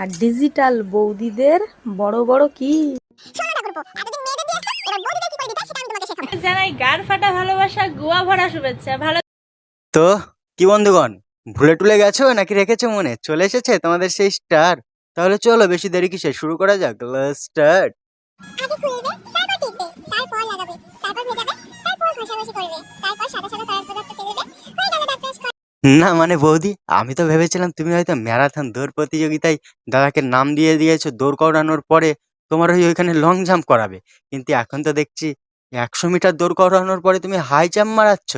আর digital বৌদিদের বড় বড় কি? জানাই গার ফাটা ভালোবাসা গোয়া ভরা শুভেচ্ছা। ভালো তো কি বন্ধুগণ ভুলে টুলে গেছো নাকি রেখেছো মনে? চলে এসেছে তোমাদের সেই স্টার তাহলে চলো বেশি দেরি কিসে শুরু করা যাক। স্টার্ট তারপর লাগাবে তারপর ভেজাবে তারপর ঘষাঘষি করবে তারপর সাদা সাদা তরল না মানে বৌদি, আমি তো ভেবেছিলাম তুমি হয়তো ম্যারাথন, দৌড় প্রতিযোগিতায় দাদাকে নাম দিয়ে দিয়েছ, দৌড় করানোর পরে তোমার ওই ওইখানে লং জাম্প করাবে। কিন্তু এখন তো দেখছি একশো মিটার দৌড় করানোর পরে তুমি হাই জাম্প মারাচ্ছ।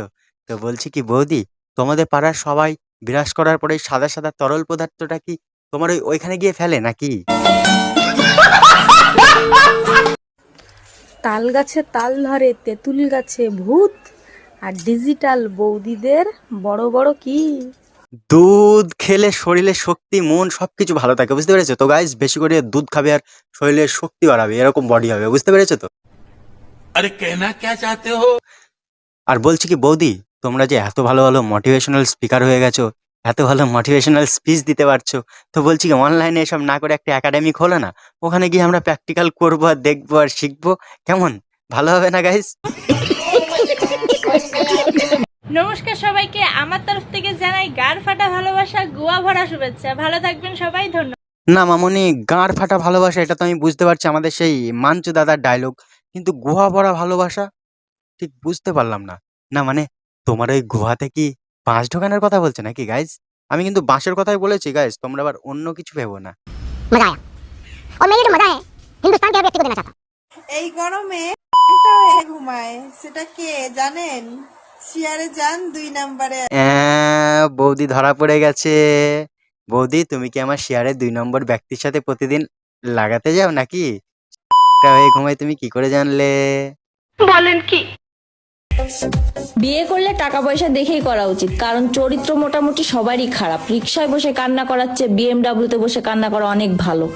তো বলছি কি, বৌদি, তোমাদের পাড়ার সবাই বিরাজ করার পরে সাদা সাদা তরল পদার্থটা কি তোমার ওই ওইখানে গিয়ে ফেলে নাকি? তাল গাছে তাল ধরে, তেঁতুল গাছে ভূত। আর ডিজিটাল বৌদিদের বড় বড় কি? দুধ খেলে শরীরে শক্তি মন সবকিছু ভালো থাকে বুঝতে পেরেছ? তো গাইজ বেশি করে দুধ খাবে আর শরীরে শক্তি বাড়াবে এরকম বডি হবে বুঝতে পেরেছ তো? আরে কেনা কে চাতে হো? আর বলছি কি বৌদি তোমরা যে এত ভালো ভালো মোটিভেশনাল স্পিকার হয়ে গেছো এত ভালো মোটিভেশনাল স্পিচ দিতে পারছ তো বলছি কি অনলাইনে এসব না করে একটা একাডেমি খোলো না ওখানে গিয়ে আমরা প্র্যাকটিক্যাল করব আর দেখব আর শিখব কেমন? ভালো হবে না গাইজ নমস্কার সবাইকে। আমার তরফ থেকে জানাই গাড় ফাটা ভালোবাসা গোয়া ভরা শুভেচ্ছা। ভালো থাকবেন সবাই ধন্যবাদ। না মামনি গাঁড় ফাটা ভালোবাসা এটা তো আমি বুঝতে পারছি আমাদের সেই মাঞ্চু দাদার ডায়লগ কিন্তু গুহা ভরা ভালোবাসা? ঠিক বুঝতে পারলাম না। না মানে তোমার ওই গুহাতে কি বাঁশ ঢোকানোর কথা বলছে নাকি গাইজ আমি কিন্তু বাঁশের কথাই বলেছি গাইজ তোমরা আবার অন্য কিছু ভেবো না। মজা ও মজা শিয়ারে যান দুই নাম্বারে। অ্যাঁ, বৌদি ধরা পড়ে গেছে। বৌদি তুমি কি আমার শেয়ারে দুই নম্বর ব্যক্তির সাথে প্রতিদিন লাগাতে যাও নাকি? হয়ে ঘুমাই তুমি কি করে জানলে? বলেন কি? বিয়ে করলে টাকা পয়সা দেখেই করা উচিত কারণ চরিত্র মোটামুটি সবারই খারাপ। রিক্সায় বসে কান্না করার চেয়ে বিএমডাব্লিউ তে বসে কান্না করা অনেক ভালো।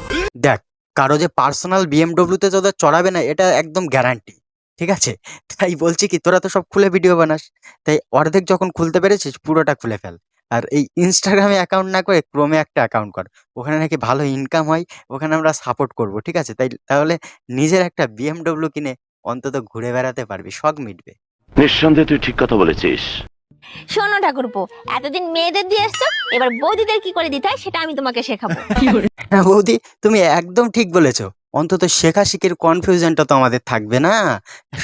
দেখ কারও যে পার্সোনাল বিএমডব্লিউতে তোদের চড়াবে না এটা একদম গ্যারান্টি ঠিক আছে? তাই বলছি কি তোরা তো সব খুলে ভিডিও বানাস। তাই অর্ধেক যখন খুলতে পেরেছিস পুরোটা খুলে ফেল। আর এই ইনস্টাগ্রামে অ্যাকাউন্ট না করে ক্রোমে একটা অ্যাকাউন্ট কর। ওখানে নাকি ভালো ইনকাম হয় ওখানে আমরা সাপোর্ট করব ঠিক আছে? তাই তাহলে নিজের একটা বিএমডব্লিউ কিনে অন্তত ঘুরে বেড়াতে পারবি শখ মিটবে। নিঃসন্দেহে তুই ঠিক কথা বলেছিস। শোনো ঠাকুরপো এতদিন মেয়েদের দিয়ে এসছো এবার বৌদিদের কি করে দিতে হয় সেটা আমি তোমাকে শেখাবো। হ্যাঁ বৌদি তুমি একদম ঠিক বলেছ। অন্তত শেখা শিখের কনফিউশনটা তো আমাদের থাকবে না।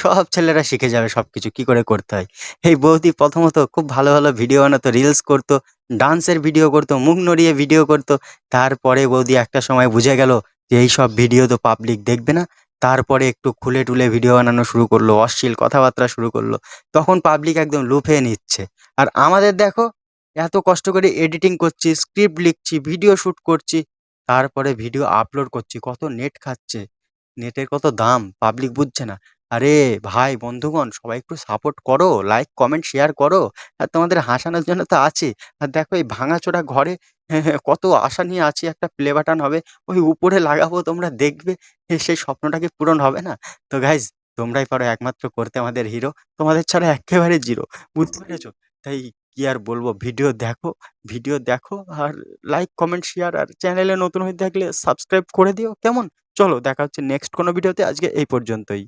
সব ছেলেরা শিখে যাবে সবকিছু, কি করে করতে হয়? এই বৌদি প্রথমত খুব ভালো ভালো ভিডিও বানাতো রিলস করতো ডান্সের ভিডিও করতো, মুখ নড়িয়ে ভিডিও করতো। তারপরে বৌদি একটা সময় বুঝে গেল যে এই সব ভিডিও তো পাবলিক দেখবে না। তারপরে একটু খুলে টুলে ভিডিও বানানো শুরু করল, অশ্লীল কথাবার্তা শুরু করল। তখন পাবলিক একদম লুফে নিচ্ছে। আর আমাদের দেখো, এত কষ্ট করে এডিটিং করছি স্ক্রিপ্ট লিখছি ভিডিও শুট করছি। তারপরে ভিডিও আপলোড করছি, কত নেট খাচ্ছে। নেটের কত দাম পাবলিক বুঝছে না। আরে ভাই, বন্ধুগণ, সবাই একটু সাপোর্ট করো লাইক কমেন্ট শেয়ার করো। আর তোমাদের হাসানোর জন্য তো আছে। আর দেখো এই ভাঙাচোরা ঘরে কত আশা নিয়ে আছি, একটা প্লে বাটন হবে, ওই উপরে লাগাবো, তোমরা দেখবে সেই স্বপ্নটাকে পূরণ হবে না? তো গাইজ তোমরাই পারো একমাত্র করতে আমাদের হিরো তোমাদের ছাড়া একেবারে জিরো বুঝতে পেরেছ? তাই কি আর বলব? ভিডিও দেখো ভিডিও দেখো আর লাইক কমেন্ট শেয়ার আর চ্যানেলে নতুন হয়ে থাকলে সাবস্ক্রাইব করে দিও। কেমন? চলো, দেখা হচ্ছে নেক্সট কোনো ভিডিওতে আজকে এই পর্যন্তই।